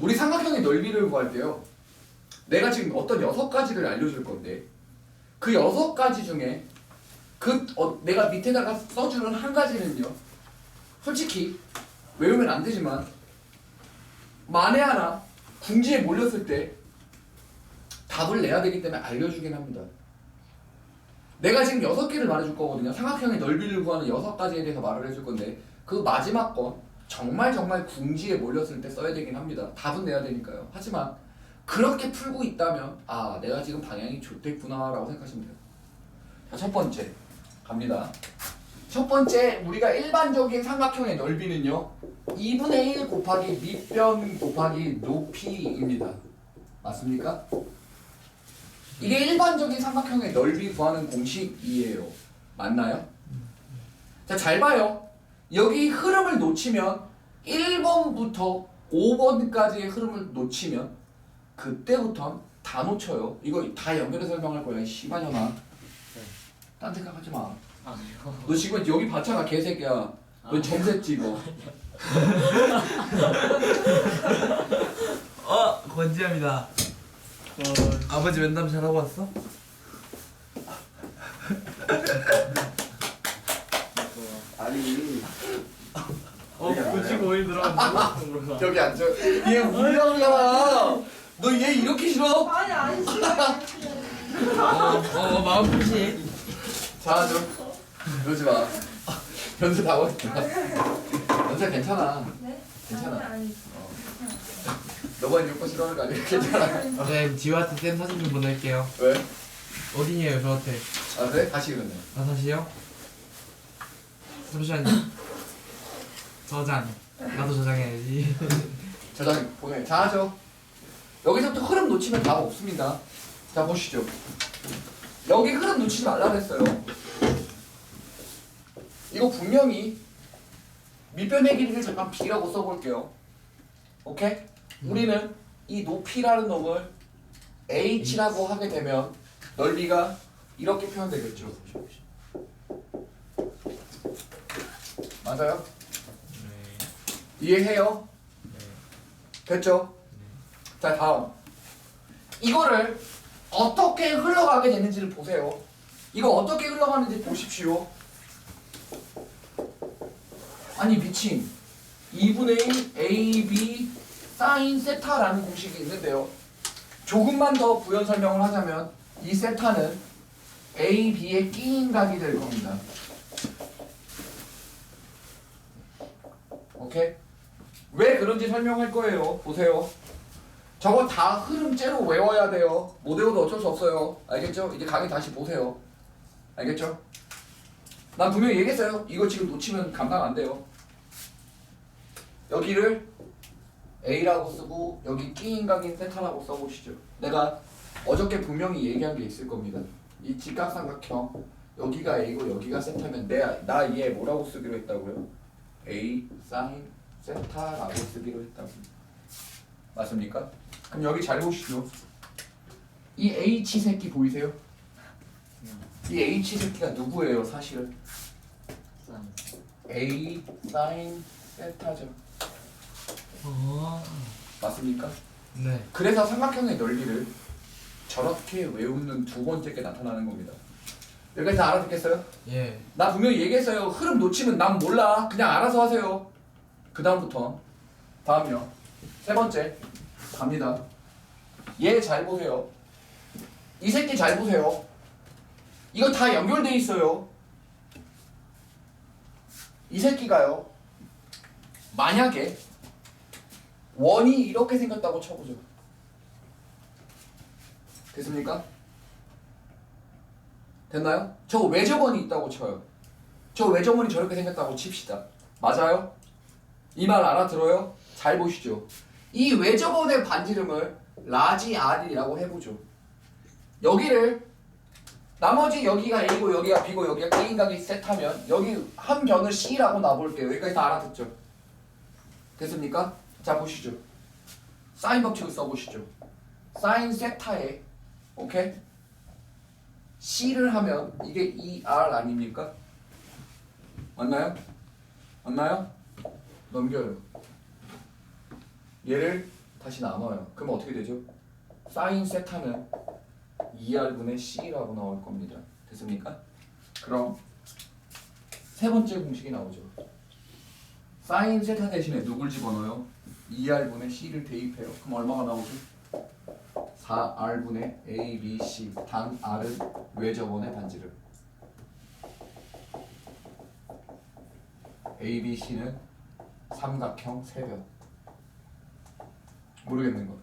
우리 삼각형의 넓이를 구할 때요. 내가 지금 어떤 여섯 가지를 알려줄 건데 그 여섯 가지 중에 그 어, 내가 밑에다가 써주는 한 가지는요. 솔직히 외우면 안 되지만 만에 하나 궁지에 몰렸을 때 답을 내야 되기 때문에 알려주긴 합니다. 내가 지금 여섯 개를 말해줄 거거든요. 삼각형의 넓이를 구하는 여섯 가지에 대해서 말을 해줄 건데 그 마지막 건 정말 정말 궁지에 몰렸을 때 써야 되긴 합니다. 답은 내야 되니까요. 하지만 그렇게 풀고 있다면 아 내가 지금 방향이 좋댔구나 라고 생각하시면 돼요. 자, 첫 번째 갑니다. 첫 번째 우리가 일반적인 삼각형의 넓이는요 2분의 1 곱하기 밑변 곱하기 높이입니다. 맞습니까? 이게 일반적인 삼각형의 넓이 구하는 공식이에요. 맞나요? 자, 잘 봐요. 여기 흐름을 놓치면 1번부터 5번까지의 흐름을 놓치면 그때부터 다 놓쳐요. 이거 다 연결해서 설명할 거야. 이 씨발년아. 딴 생각하지 마. 아니요. 너 지금 여기 봤잖아, 개새끼야. 너 점세 찍어. 어 권지합니다. 아버지 면담 잘하고 왔어? 아니, 어, 95일 들어갔는데. 여기 앉아. 얘 우려잖아. 너얘 이렇게 싫어? 아니 아니 싫어 어, 어 마음 표시. 자, 좀 그러지 마. 연세 다 왔다. 연세 괜찮아. 네? 괜찮아. 아니 아니 너가 이거 싫어하는 거 아니야? 괜찮아. 네 지우한테 쌤 사진 좀 보낼게요. 왜? 어디에요 저한테? 아 그래? 다시 그러네. 아 다시요? 잠시만요. 저장. 나도 저장해야지. 저장 보내. 자 하죠. 여기서부터 흐름 놓치면 답 없습니다. 자 보시죠. 여기 흐름 놓치지 말라 그랬어요. 이거 분명히 밑변의 길이를 잠깐 b라고 써볼게요. 오케이? 우리는 이 높이라는 놈을 h라고 하게 되면 넓이가 이렇게 표현되겠죠. 맞아요? 이해해요? 됐죠? 자 다음 이거를 어떻게 흘러가게 되는지를 보세요 이거 어떻게 흘러가는지 보십시오 아니 미친 2분의 1 AB 사인 세타라는 공식이 있는데요 조금만 더 부연 설명을 하자면 이 세타는 AB의 끼인 각이 될 겁니다 오케이? 왜 그런지 설명할 거예요. 보세요. 저거 다 흐름째로 외워야 돼요. 못 외워도 어쩔 수 없어요. 알겠죠? 이제 강의 다시 보세요. 알겠죠? 난 분명히 얘기했어요. 이거 지금 놓치면 감당 안 돼요. 여기를 A라고 쓰고 여기 끼인 각인 세타라고 써보시죠. 내가 어저께 분명히 얘기한 게 있을 겁니다. 이 직각삼각형 여기가 A고 여기가 세타면 내나 얘 뭐라고 쓰기로 했다고요? A 사인 세타라고 쓰기로 했다고. 맞습니까? 그럼 여기 잘 보시죠. 이 H 새끼 보이세요? 이 H 새끼가 누구예요, 사실은? A 사인 세타죠. 어. 맞습니까? 네. 그래서 삼각형의 넓이를 저렇게 외우는 두 번째 게 나타나는 겁니다. 여기까지 다 알아듣겠어요? 예. 나 분명히 얘기했어요. 흐름 놓치면 난 몰라. 그냥 알아서 하세요. 그 다음부터 다음요. 세 번째 갑니다. 얘 잘 보세요. 이 새끼 잘 보세요. 이거 다 연결돼 있어요. 이 새끼가요. 만약에 원이 이렇게 생겼다고 쳐보죠. 됐습니까? 됐나요? 저 외접원이 있다고 쳐요. 저 외접원이 저렇게 생겼다고 칩시다. 맞아요? 이 말 알아들어요? 잘 보시죠. 이 외접원의 반지름을 라지 R이라고 해보죠. 여기를 나머지 여기가 A고 여기가 B고 여기가 K각이 세타면 여기 한 변을 C라고 놔볼게요. 여기까지 다 알아듣죠? 됐습니까? 자 보시죠. 사인 법칙을 써보시죠. 사인 세타에 오케이? C를 하면 이게 ER 아닙니까? 맞나요? 맞나요? 넘겨요. 얘를 다시 남아요. 그럼 어떻게 되죠? 사인 세타는 2R분의 C라고 나올 겁니다. 됐습니까? 그럼 세 번째 공식이 나오죠. 사인 세타 대신에 누굴 집어넣어요? 2R분의 C를 대입해요. 그럼 얼마가 나오죠? 4R분의 A, B, C 단 R은 외접원의 반지름 A, B, C는 삼각형 세변 모르겠는 거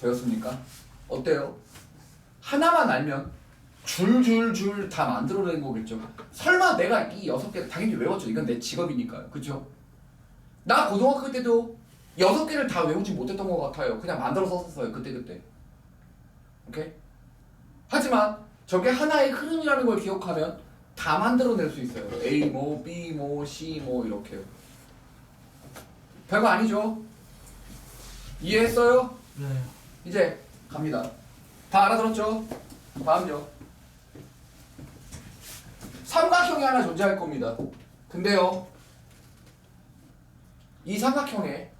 되었습니까? 어때요? 하나만 알면 줄줄줄 다 만들어낸 거겠죠. 설마 내가 이 여섯 개 당연히 외웠죠. 이건 내 직업이니까요. 그죠? 나 고등학교 때도 여섯 개를 다 외우지 못했던 것 같아요. 그냥 만들어서 썼어요. 그때 그때. 오케이? 하지만 저게 하나의 흐름이라는 걸 기억하면 다 만들어낼 수 있어요. A 뭐 B 뭐 C 뭐 이렇게요. 별거 아니죠? 이해했어요? 네. 이제 갑니다. 다 알아들었죠? 다음요. 삼각형이 하나 존재할 겁니다. 근데요, 이 삼각형에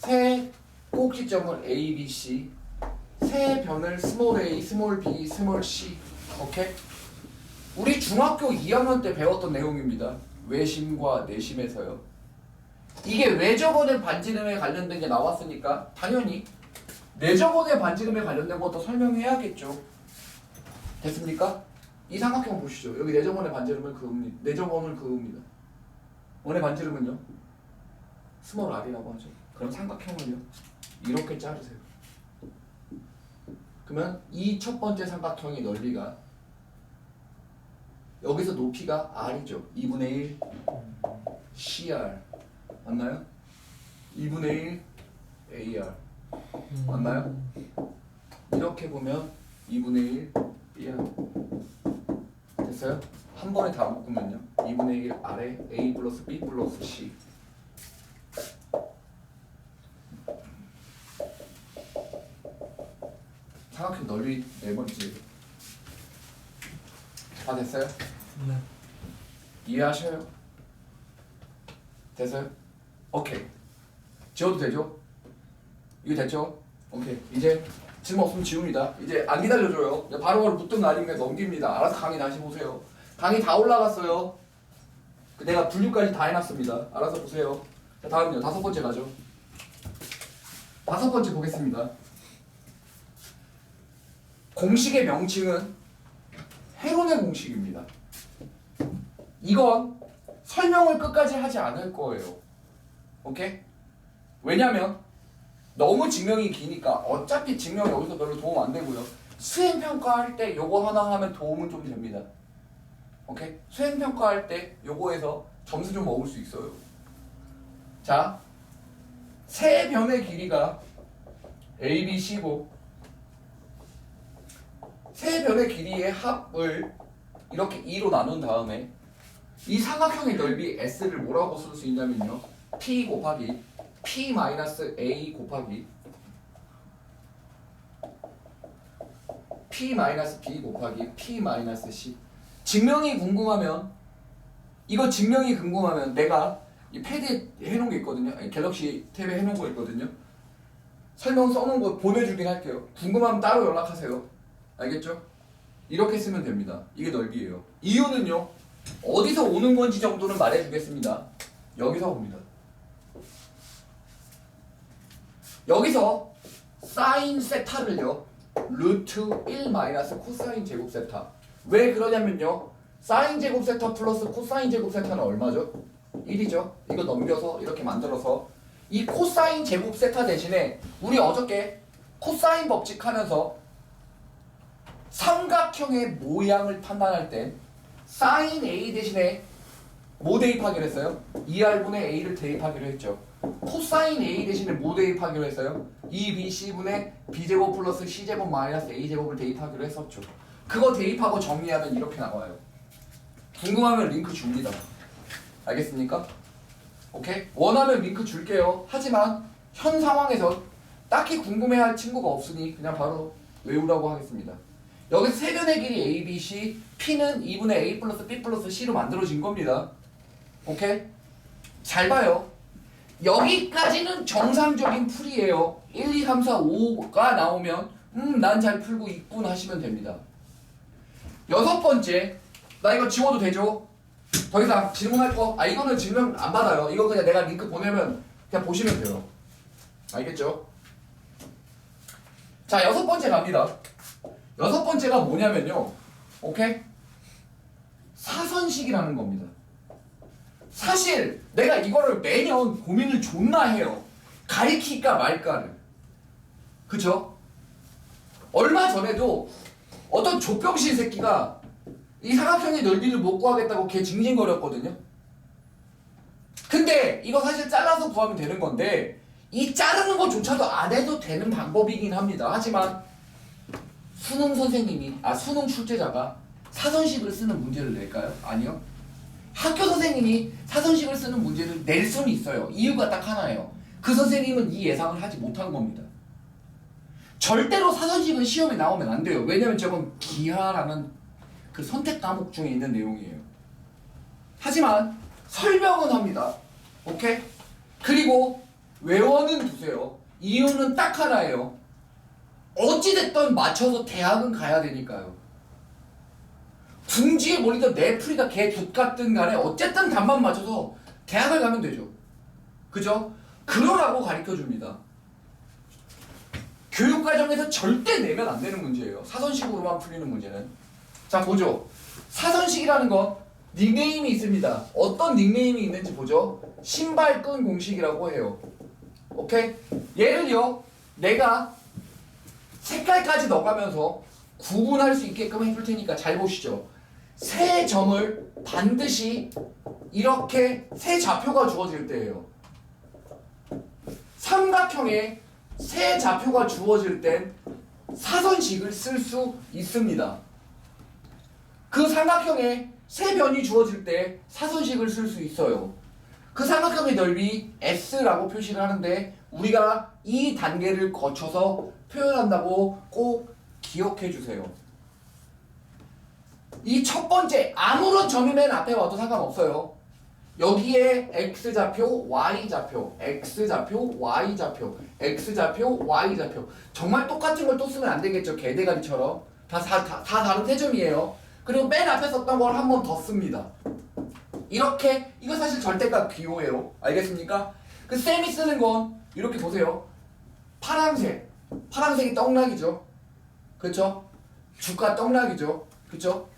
세 꼭지점을 A, B, C, 세 변을 스몰 a, 스몰 b, 스몰 c, 오케이? 우리 중학교 2학년 때 배웠던 내용입니다. 외심과 내심에서요. 이게 외접원의 반지름에 관련된 게 나왔으니까 당연히 내접원의 반지름에 관련된 것도 설명해야겠죠. 됐습니까? 이 삼각형 보시죠. 여기 내접원의 반지름을 그읍니다. 내접원을 그읍니다. 원의 반지름은요? 스몰 r이라고 하죠. 그럼 삼각형을요? 이렇게 자르세요. 그러면 이 첫 번째 삼각형의 넓이가 여기서 높이가 r이죠. 2분의 1 CR 맞나요? 2분의 1 AR 맞나요? 이렇게 보면 2분의 1 BR 됐어요? 한 번에 다 묶으면요 2분의 1 아래 A 플러스 B 플러스 C 넓이 네 번째. 다 됐어요? 네. 이해하셔요? 됐어요? 오케이. 지워도 되죠? 이거 됐죠? 오케이. 이제 질문 없으면 지웁니다. 이제 안 기다려줘요. 바로바로 붙든 날이면 넘깁니다. 알아서 강의 다시 보세요. 강의 다 올라갔어요. 그 내가 분류까지 다 해놨습니다. 알아서 보세요. 자 다음요. 다섯 번째 가죠. 다섯 번째 보겠습니다 공식의 명칭은 헤론의 공식입니다 이건 설명을 끝까지 하지 않을 거예요. 오케이? 왜냐면 너무 증명이 기니까 어차피 증명이 여기서 별로 도움 안 되고요. 수행 평가할 때 요거 하나 하면 도움은 좀 됩니다. 오케이? 수행 평가할 때 요거에서 점수 좀 먹을 수 있어요. 자, 세 변의 길이가 A, B, C고 세 변의 길이의 합을 이렇게 2로 나눈 다음에 이 삼각형의 넓이 S를 뭐라고 쓸 수 있냐면요. P 곱하기 P 마이너스 A 곱하기 P 마이너스 B 곱하기 P 마이너스 C 증명이 궁금하면 이거 증명이 궁금하면 내가 이 패드에 해놓은 게 있거든요. 갤럭시 탭에 해놓은 거 있거든요. 설명 써놓은 거 보내주긴 할게요. 궁금하면 따로 연락하세요. 알겠죠? 이렇게 쓰면 됩니다. 이게 넓이에요. 이유는요. 어디서 오는 건지 정도는 말해주겠습니다. 여기서 옵니다. 여기서 사인 세타를요. 루트 1 마이너스 코사인 제곱 세타. 왜 그러냐면요. 사인 제곱 세타 플러스 코사인 제곱 세타는 얼마죠? 1이죠. 이거 넘겨서 이렇게 만들어서 이 코사인 제곱 세타 대신에 우리 어저께 코사인 법칙 하면서 삼각형의 모양을 판단할 때 사인 A 대신에 뭐 대입하기로 했어요? 2R분의 A를 대입하기로 했죠. 코사인 A 대신에 뭐 대입하기로 했어요? 2BC분의 B제곱 플러스 C제곱 마이너스 A제곱을 대입하기로 했었죠. 그거 대입하고 정리하면 이렇게 나와요. 궁금하면 링크 줍니다. 알겠습니까? 오케이? 원하면 링크 줄게요. 하지만 현 상황에서 딱히 궁금해할 친구가 없으니 그냥 바로 외우라고 하겠습니다. 여기서 세 변의 길이 A, B, C, P는 2분의 A 플러스 B 플러스 C로 만들어진 겁니다. 오케이? 잘 봐요. 여기까지는 정상적인 풀이에요. 1, 2, 3, 4, 5가 나오면 음, 난 잘 풀고 있군 하시면 됩니다. 여섯 번째, 나 이거 지워도 되죠? 더 이상 질문할 거, 아 이거는 질문 안 받아요. 이거 그냥 내가 링크 보내면 그냥 보시면 돼요. 알겠죠? 자, 여섯 번째 갑니다. 여섯 번째가 뭐냐면요. 오케이? 사선식이라는 겁니다. 사실 내가 이거를 매년 고민을 존나 해요. 가리킬까 말까를. 그쵸? 얼마 전에도 어떤 족병신 새끼가 이 삼각형의 넓이를 못 구하겠다고 걔 징징거렸거든요. 근데 이거 사실 잘라서 구하면 되는 건데 이 자르는 것조차도 안 해도 되는 방법이긴 합니다. 하지만 수능 선생님이 아 수능 출제자가 사선식을 쓰는 문제를 낼까요? 아니요. 학교 선생님이 사선식을 쓰는 문제를 낼 수는 있어요. 이유가 딱 하나예요. 그 선생님은 이 예상을 하지 못한 겁니다. 절대로 사선식은 시험에 나오면 안 돼요. 왜냐면 저건 기하라는 그 선택 과목 중에 있는 내용이에요. 하지만 설명은 합니다. 오케이? 그리고 외워는 두세요. 이유는 딱 하나예요. 어찌됐든 맞춰서 대학은 가야 되니까요. 궁지에 몰리던 내풀이가 개 둑같든 간에 어쨌든 답만 맞춰서 대학을 가면 되죠. 그죠? 그러라고 가르쳐 줍니다. 교육과정에서 절대 내면 안 되는 문제예요. 사선식으로만 풀리는 문제는. 자, 보죠. 사선식이라는 건 닉네임이 있습니다. 어떤 닉네임이 있는지 보죠. 신발끈 공식이라고 해요. 오케이? 예를요, 내가 색깔까지 넣어가면서 구분할 수 있게끔 해줄 테니까 잘 보시죠. 세 점을 반드시 이렇게 세 좌표가 주어질 때예요. 삼각형에 세 좌표가 주어질 땐 사선식을 쓸 수 있습니다. 그 삼각형에 세 변이 주어질 때 사선식을 쓸 수 있어요. 그 삼각형의 넓이 S라고 표시를 하는데 우리가 이 단계를 거쳐서 표현한다고 꼭 기억해 주세요. 이 첫 번째 아무런 점이 맨 앞에 와도 상관없어요. 여기에 x 좌표, y 좌표, x 좌표, y 좌표, x 좌표, y 좌표. 정말 똑같은 걸 또 쓰면 안 되겠죠. 개대가리처럼 다, 다, 다, 다 다른 세 점이에요. 그리고 맨 앞에 썼던 걸 한 번 더 씁니다. 이렇게 이거 사실 절대값 기호예요. 알겠습니까? 그 쌤이 쓰는 건 이렇게 보세요. 파란색, 파란색이 떡락이죠. 그렇죠? 주가 떡락이죠. 그렇죠?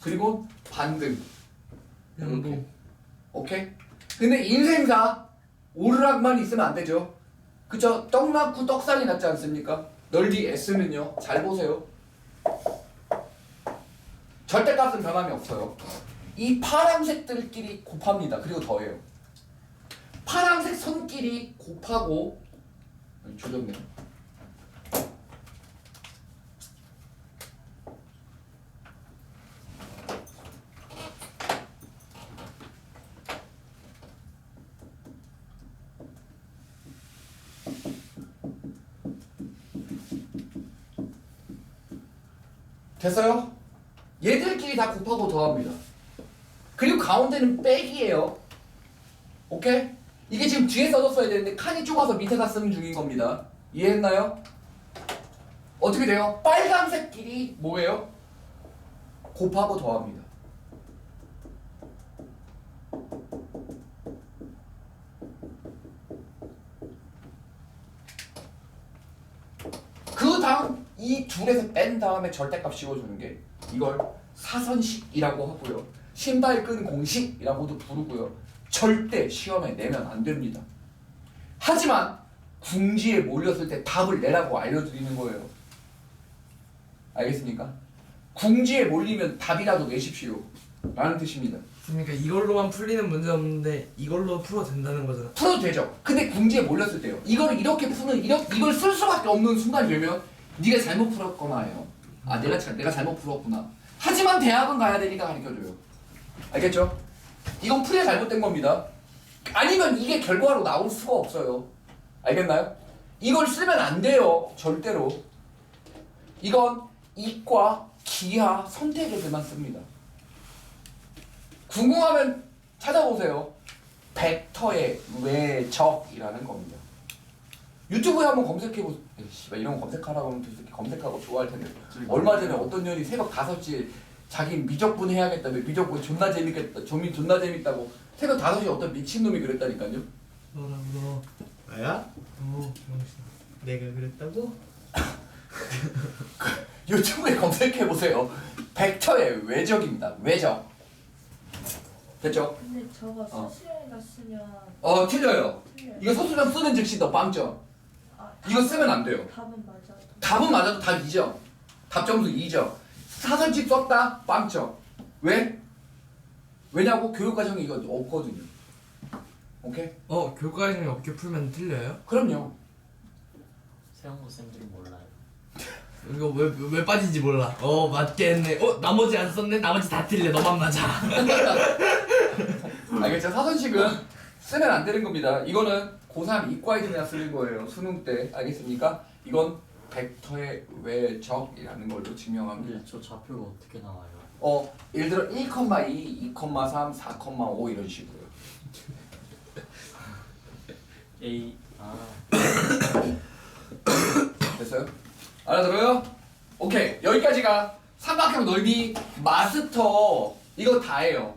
그리고 반등. 양동. 오케이? 근데 인생사 오르락만 있으면 안 되죠. 그쵸? 떡 낳고 떡살이 났지 않습니까? 널리 S는요. 잘 보세요. 절대값은 변함이 없어요. 이 파란색들끼리 곱합니다. 그리고 더해요. 파란색 선끼리 곱하고 아니, 조졌네. 됐어요? 얘들끼리 다 곱하고 더합니다. 그리고 가운데는 빼기예요. 오케이? 이게 지금 뒤에 써졌어야 되는데 칸이 좁아서 밑에다 쓰는 중인 겁니다. 이해했나요? 어떻게 돼요? 빨간색끼리 뭐예요? 곱하고 더합니다. 그 다음 이 둘에서 뺀 다음에 절대값 씌워주는 게 이걸 사선식이라고 하고요. 신발끈 공식이라고도 부르고요. 절대 시험에 내면 안 됩니다. 하지만 궁지에 몰렸을 때 답을 내라고 알려드리는 거예요. 알겠습니까? 궁지에 몰리면 답이라도 내십시오. 라는 뜻입니다. 그러니까 이걸로만 풀리는 문제 없는데 이걸로 풀어도 된다는 거잖아. 풀어도 되죠. 근데 궁지에 몰렸을 때요. 이걸 이렇게 푸는 이렇 이걸 쓸 수밖에 없는 순간이 되면 네가 잘못 풀었거나예요. 아 내가 잘 내가 잘못 풀었구나. 하지만 대학은 가야 되니까 가르쳐줘요. 알겠죠? 이건 풀이 잘못된 겁니다. 아니면 이게 결과로 나올 수가 없어요. 알겠나요? 이걸 쓰면 안 돼요. 절대로. 이건 이과, 기하, 선택에서만 씁니다. 궁금하면 찾아보세요. 벡터의 외적이라는 겁니다. 유튜브에 한번 검색해 보세요. 씨발 이런 거 검색하라고 하면 이렇게 검색하고 좋아할 텐데. 얼마 전에 어떤 년이 새벽 5시에 자기 미적분 해야겠다며 미적분 존나 재밌겠다. 좀이 존나 재밌다고 새벽 5시에 어떤 미친놈이 그랬다니까요. 너랑 너. 나야? 어, 병신. 내가 그랬다고? 유튜브에 검색해 보세요. 벡터의 외적입니다. 외적. 됐죠? 근데 저거 어. 서술형에다 쓰면 어 틀려요. 틀려요. 이거 서술형 쓰는 즉시 너 빵점. 아, 이거 쓰면 안 돼요. 답은 맞아. 답은 맞아도 답 2점. 답 점수 2점. 사설집 썼다? 빵점. 왜? 왜냐고 교육과정이 이거 없거든요. 오케이? 어, 교과정이 어떻게 풀면 틀려요? 그럼요. 세영고 쌤들이 몰라요. 이거 왜, 왜 빠진지 몰라. 어, 맞겠네. 어, 나머지 안 썼네? 나머지 다 틀려. 너만 맞아. 알겠죠? 사선식은 쓰면 안 되는 겁니다. 이거는 고3 이과에서나 쓰는 거예요. 수능 때. 알겠습니까? 이건 벡터의 외적이라는 걸로 증명합니다. 근데 저 좌표가 어떻게 나와요? 어, 예를 들어 1,2, 2,3, 4,5 이런 식으로요. A 아 됐어요? 알아들어요? 오케이 여기까지가 삼각형 넓이 마스터 이거 다예요